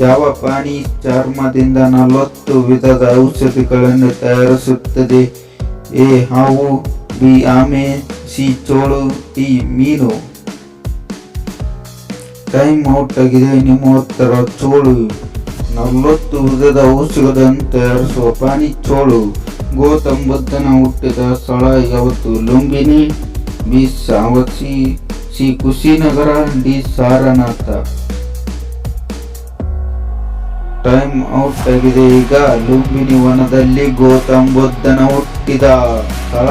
ಯಾವ ಪ್ರಾಣಿ ಚರ್ಮದಿಂದ ನಲವತ್ತು ವಿಧದ ಔಷಧಿಗಳನ್ನು ತಯಾರಿಸುತ್ತದೆ? ಎ, ಹಾವು, ಬಿ, ಆಮೆ, ಸಿ, ಚೋಳು, ಡಿ, ಮೀನು. ಟೈಮ್ ಔಟ್ ಆಗಿದೆ. ನಿಮ್ಮ ಉತ್ತರ ಚೋಳು. ನಲವತ್ತು ವಿಧದ ಔಷಧಗಳನ್ನು ತಯಾರಿಸುವ ಪ್ರಾಣಿ ಚೋಳು. ಗೌತಮ್ ಬುದ್ಧನ ಹುಟ್ಟಿದ ಸ್ಥಳ ಯಾವತ್ತು? Lumbini B ಸಾವಸಿ C Kushinagar, D, Sarnath. Time out ಆಗಿದೆ. ಈಗ ಲುಂಬಿನಿ ವನದಲ್ಲಿ ಗೌತಮ್ ಬುದ್ಧನ ಹುಟ್ಟಿದ ಸ್ಥಳ.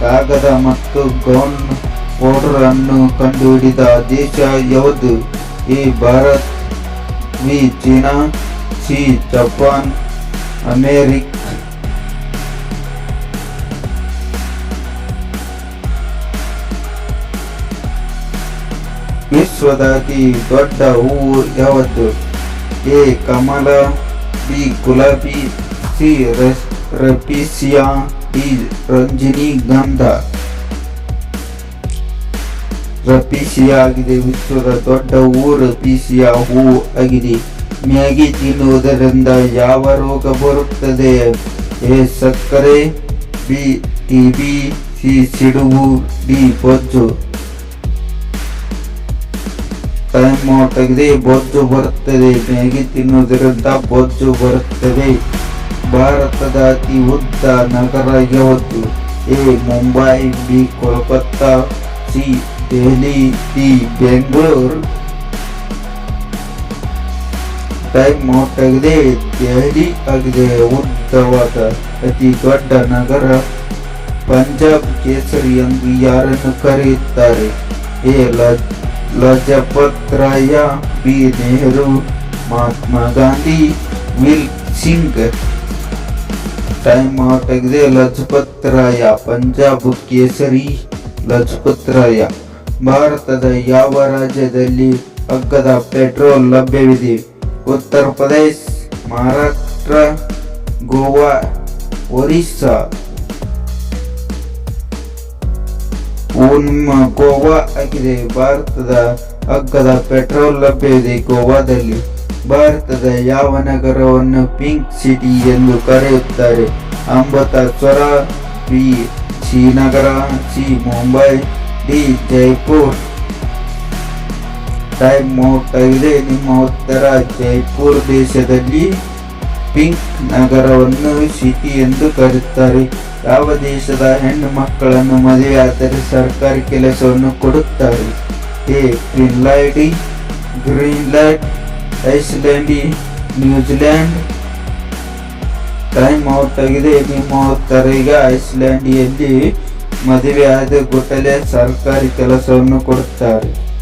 ಕಾಗದ ಮತ್ತು ಗೌನ್ ಪೌಡರ್ ಅನ್ನು ಕಂಡುಹಿಡಿದ ದೇಶ ಯಾವುದು? ಈ Bharat B China, C, Japan, America. ವಿಶ್ವದ ದೊಡ್ಡ ಹೂವು ಯಾವುದು ಎ, ಕಮಲ, ಬಿ, ಗುಲಾಬಿ, ಸಿ, ರಸ್- ರಪಿಸಿಯಾ, ಡಿ, ರಂಜಿನಿ, ಗಂಧ. ರಪಿಸಿಯಾ ಆಗಿದೆ, ವಿಶ್ವದ ದೊಡ್ಡ ಹೂ, ರಪಿಸಿಯಾ ಹೂ ಆಗಿದೆ. ಮ್ಯಾಗಿ ತಿನ್ನುವುದರಿಂದ ಯಾವ ರೋಗ ಬರುತ್ತದೆ? ಎ, ಸಕ್ಕರೆ, ಬಿ ಟಿಬಿ ಸಿ, ಸಿಡುವು, ಡಿ, ಬೊಜ್ಜು. ಟೈಮ್ ಆಗಿದೆ ಬೊಜ್ಜು ಬರುತ್ತದೆ. ಮ್ಯಾಗಿ ತಿನ್ನುವುದರಿಂದ ಬೊಜ್ಜು ಬರುತ್ತದೆ. ಭಾರತದ ಅತಿ ಉದ್ದ ನಗರ ಯಾವುದು? A, Mumbai, B, Kolkata, C, Delhi, D, Bengaluru. Time out ಆಗಿದೆ. ದೆಹಲಿ ಆಗಿದೆ. ಉದ್ದವಾದ, ಅತಿ ದೊಡ್ಡ ನಗರ. ಪಂಜಾಬ್ ಕೇಸರಿ ಎಂದು ಯಾರನ್ನು ಕರೆಯುತ್ತಾರೆ? ಎ ಲ- ಲಜಪತ್ ರಾಯ ಬಿ ನೆಹರು ಮಹಾತ್ಮ ಗಾಂಧಿ ವಿಲ್ ಸಿಂಗ್ ಟೈಮ್ ಔಟ್ ಆಗಿದೆ ಲಜಪತ್ ರಾಯ ಪಂಜಾಬ್ ಕೇಸರಿ ಲಜಪತ್ ರಾಯ ಭಾರತದ ಯಾವ ರಾಜ್ಯದಲ್ಲಿ ಅಗ್ಗದ ಪೆಟ್ರೋಲ್ ಲಭ್ಯವಿದೆ ಉತ್ತರ ಪ್ರದೇಶ ಮಹಾರಾಷ್ಟ್ರ ಗೋವಾ ಒರಿಸ್ಸಾ ನಿಮ್ಮ ಗೋವಾ ಆಗಿದೆ. ಭಾರತದ ಅಗ್ಗದ ಪೆಟ್ರೋಲ್ ಲಭ್ಯವಿದೆ ಗೋವಾದಲ್ಲಿ. ಭಾರತದ ಯಾವ ನಗರವನ್ನು ಪಿಂಕ್ ಸಿಟಿ ಎಂದು ಕರೆಯುತ್ತಾರೆ? Amritsar B, Srinagar, C, Mumbai, D, Jaipur. Time out ಆಗಿದೆ ನಿಮ್ಮ ಉತ್ತರ ಜೈಪುರ್ ದೇಶದಲ್ಲಿ ಪಿಂಕ್ ನಗರವನ್ನು ಸಿಟಿ ಎಂದು ಕರೆಯುತ್ತಾರೆ. ಯಾವ ದೇಶದ ಹೆಣ್ಣು ಮಕ್ಕಳನ್ನು ಮದುವೆ ಆದರೆ ಸರ್ಕಾರಿ ಕೆಲಸವನ್ನು ಕೊಡುತ್ತಾರೆ? A Finland Greenland Iceland New Zealand time out ಆಗಿದೆ. ನಿಮ್ಮ ಉತ್ತರ, ಈಗ ಐಸ್ಲ್ಯಾಂಡಿಯಲ್ಲಿ ಮದುವೆ ಆದ ಗುಟ್ಟಲೆ ಸರ್ಕಾರಿ ಕೆಲಸವನ್ನು ಕೊಡುತ್ತಾರೆ.